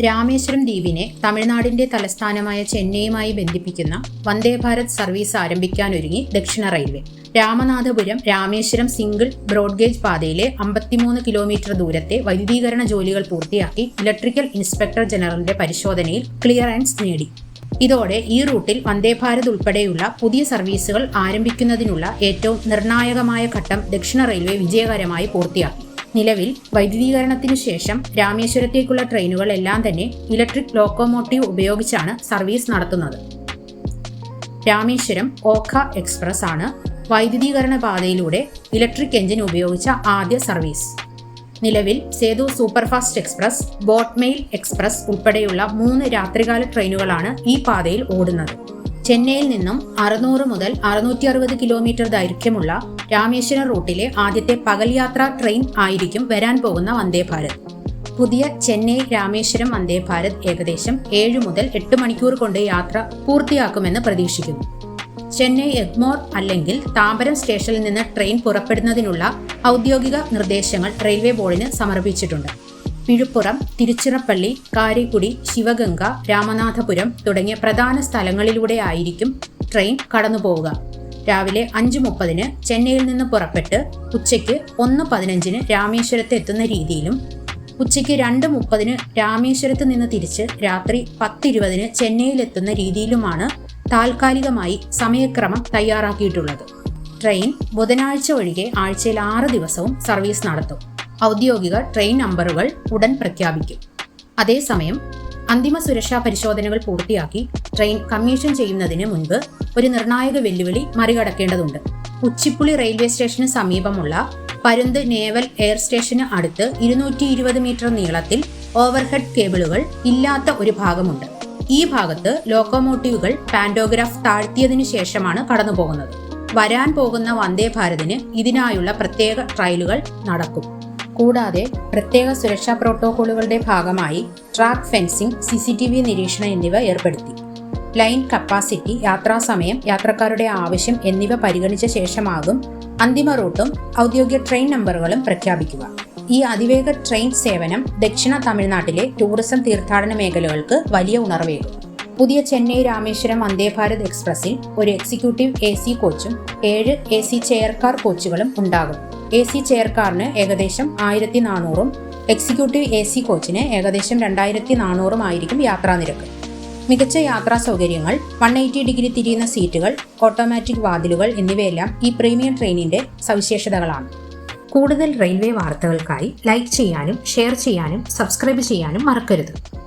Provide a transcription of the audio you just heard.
രാമേശ്വരം ദ്വീപിനെ തമിഴ്നാടിന്റെ തലസ്ഥാനമായ ചെന്നൈയുമായി ബന്ധിപ്പിക്കുന്ന വന്ദേ ഭാരത് സർവീസ് ആരംഭിക്കാനൊരുങ്ങി ദക്ഷിണ railway. Ramanathapuram Rameswaram single broad gauge പാതയിലെ അമ്പത്തിമൂന്ന് കിലോമീറ്റർ ദൂരത്തെ വൈദ്യുതീകരണ ജോലികൾ പൂർത്തിയാക്കി ഇലക്ട്രിക്കൽ ഇൻസ്പെക്ടർ ജനറലിന്റെ പരിശോധനയിൽ ക്ലിയറൻസ് നേടി. ഇതോടെ ഈ റൂട്ടിൽ വന്ദേ ഭാരത് ഉൾപ്പെടെയുള്ള പുതിയ സർവീസുകൾ ആരംഭിക്കുന്നതിനുള്ള ഏറ്റവും നിർണായകമായ ഘട്ടം ദക്ഷിണ റെയിൽവേ വിജയകരമായി പൂർത്തിയാക്കി. നിലവിൽ വൈദ്യുതീകരണത്തിനു ശേഷം രാമേശ്വരത്തേക്കുള്ള ട്രെയിനുകൾ എല്ലാം തന്നെ ഇലക്ട്രിക് ലോക്കോമോട്ടീവ് ഉപയോഗിച്ചാണ് സർവീസ് നടത്തുന്നത്. രാമേശ്വരം ഓഖ എക്സ്പ്രസ് ആണ് വൈദ്യുതീകരണ പാതയിലൂടെ ഇലക്ട്രിക് എഞ്ചിൻ ഉപയോഗിച്ച ആദ്യ സർവീസ്. നിലവിൽ Sethu superfast express boat mail express ഉൾപ്പെടെയുള്ള മൂന്ന് രാത്രികാല ട്രെയിനുകളാണ് ഈ പാതയിൽ ഓടുന്നത്. ചെന്നൈയിൽ നിന്നും അറുന്നൂറ് മുതൽ അറുന്നൂറ്റി അറുപത് കിലോമീറ്റർ ദൈർഘ്യമുള്ള രാമേശ്വരം റൂട്ടിലെ ആദ്യത്തെ പകൽ യാത്രാ ട്രെയിൻ ആയിരിക്കും വരാൻ പോകുന്ന വന്ദേ ഭാരത്. പുതിയ ചെന്നൈ രാമേശ്വരം വന്ദേ ഭാരത് ഏകദേശം ഏഴ് മുതൽ എട്ട് മണിക്കൂർ കൊണ്ട് യാത്ര പൂർത്തിയാക്കുമെന്ന് പ്രതീക്ഷിക്കുന്നു. ചെന്നൈ എഗ്മോർ അല്ലെങ്കിൽ താമ്പരം സ്റ്റേഷനിൽ നിന്ന് ട്രെയിൻ പുറപ്പെടുന്നതിനുള്ള ഔദ്യോഗിക നിർദ്ദേശങ്ങൾ റെയിൽവേ ബോർഡിന് സമർപ്പിച്ചിട്ടുണ്ട്. വിഴുപ്പുറം തിരുച്ചിറപ്പള്ളി കാരിക്കുടി ശിവഗംഗ രാമനാഥപുരം തുടങ്ങിയ പ്രധാന സ്ഥലങ്ങളിലൂടെ ആയിരിക്കും ട്രെയിൻ കടന്നുപോവുക. രാവിലെ അഞ്ച് മുപ്പതിന് ചെന്നൈയിൽ നിന്ന് പുറപ്പെട്ട് ഉച്ചയ്ക്ക് ഒന്ന് പതിനഞ്ചിന് രാമേശ്വരത്ത് എത്തുന്ന രീതിയിലും ഉച്ചയ്ക്ക് രണ്ട് മുപ്പതിന് രാമേശ്വരത്ത് നിന്ന് തിരിച്ച് രാത്രി പത്തിരുപതിന് ചെന്നൈയിലെത്തുന്ന രീതിയിലുമാണ് താൽക്കാലികമായി സമയക്രമം തയ്യാറാക്കിയിട്ടുള്ളത്. ട്രെയിൻ ബുധനാഴ്ച ഒഴികെ ആഴ്ചയിൽ ആറ് ദിവസവും സർവീസ് നടത്തും. ഔദ്യോഗിക ട്രെയിൻ നമ്പറുകൾ ഉടൻ പ്രഖ്യാപിക്കും. അതേസമയം അന്തിമ സുരക്ഷാ പരിശോധനകൾ പൂർത്തിയാക്കി ട്രെയിൻ കമ്മീഷൻ ചെയ്യുന്നതിന് മുൻപ് ഒരു നിർണായക വെല്ലുവിളി മറികടക്കേണ്ടതുണ്ട്. ഉച്ചിപ്പുളി റെയിൽവേ സ്റ്റേഷന് സമീപമുള്ള പരുന്ത് നേവൽ എയർ സ്റ്റേഷന് അടുത്ത് ഇരുന്നൂറ്റി ഇരുപത് മീറ്റർ നീളത്തിൽ ഓവർഹെഡ് കേബിളുകൾ ഇല്ലാത്ത ഒരു ഭാഗമുണ്ട്. ഈ ഭാഗത്ത് ലോക്കോമോട്ടീവുകൾ പാൻഡോഗ്രാഫ് താഴ്ത്തിയതിനു ശേഷമാണ് കടന്നുപോകുന്നത്. വരാൻ പോകുന്ന വന്ദേ ഭാരതിന് ഇതിനായുള്ള പ്രത്യേക ട്രയലുകൾ നടക്കും. കൂടാതെ പ്രത്യേക സുരക്ഷാ പ്രോട്ടോകോളുകളുടെ ഭാഗമായി track fencing C C T V നിരീക്ഷണം എന്നിവ ഏർപ്പെടുത്തി. ലൈൻ കപ്പാസിറ്റി യാത്രാസമയം യാത്രക്കാരുടെ ആവശ്യം എന്നിവ പരിഗണിച്ച ശേഷമാകും അന്തിമ റൂട്ടും ഔദ്യോഗിക ട്രെയിൻ നമ്പറുകളും പ്രഖ്യാപിക്കുക. ഈ അതിവേഗ ട്രെയിൻ സേവനം ദക്ഷിണ തമിഴ്നാട്ടിലെ ടൂറിസം തീർത്ഥാടന മേഖലകൾക്ക് വലിയ ഉണർവേകും. പുതിയ ചെന്നൈ രാമേശ്വരം വന്ദേ ഭാരത് എക്സ്പ്രസിൽ ഒരു എക്സിക്യൂട്ടീവ് എ സി കോച്ചും ഏഴ് എ സി ചെയർ കാർ കോച്ചുകളും ഉണ്ടാകും. എ സി ചെയർ കാറിന് ഏകദേശം ആയിരത്തി നാനൂറും എക്സിക്യൂട്ടീവ് എ സി കോച്ചിന് ഏകദേശം രണ്ടായിരത്തി നാനൂറും ആയിരിക്കും യാത്രാ നിരക്ക് മികച്ച യാത്രാ സൗകര്യങ്ങൾ വൺ എയ്റ്റി ഡിഗ്രി തിരിയുന്ന സീറ്റുകൾ ഓട്ടോമാറ്റിക് വാതിലുകൾ എന്നിവയെല്ലാം ഈ പ്രീമിയം ട്രെയിനിന്റെ സവിശേഷതകളാണ്. കൂടുതൽ റെയിൽവേ വാർത്തകൾക്കായി ലൈക്ക് ചെയ്യാനും ഷെയർ ചെയ്യാനും സബ്സ്ക്രൈബ് ചെയ്യാനും മറക്കരുത്.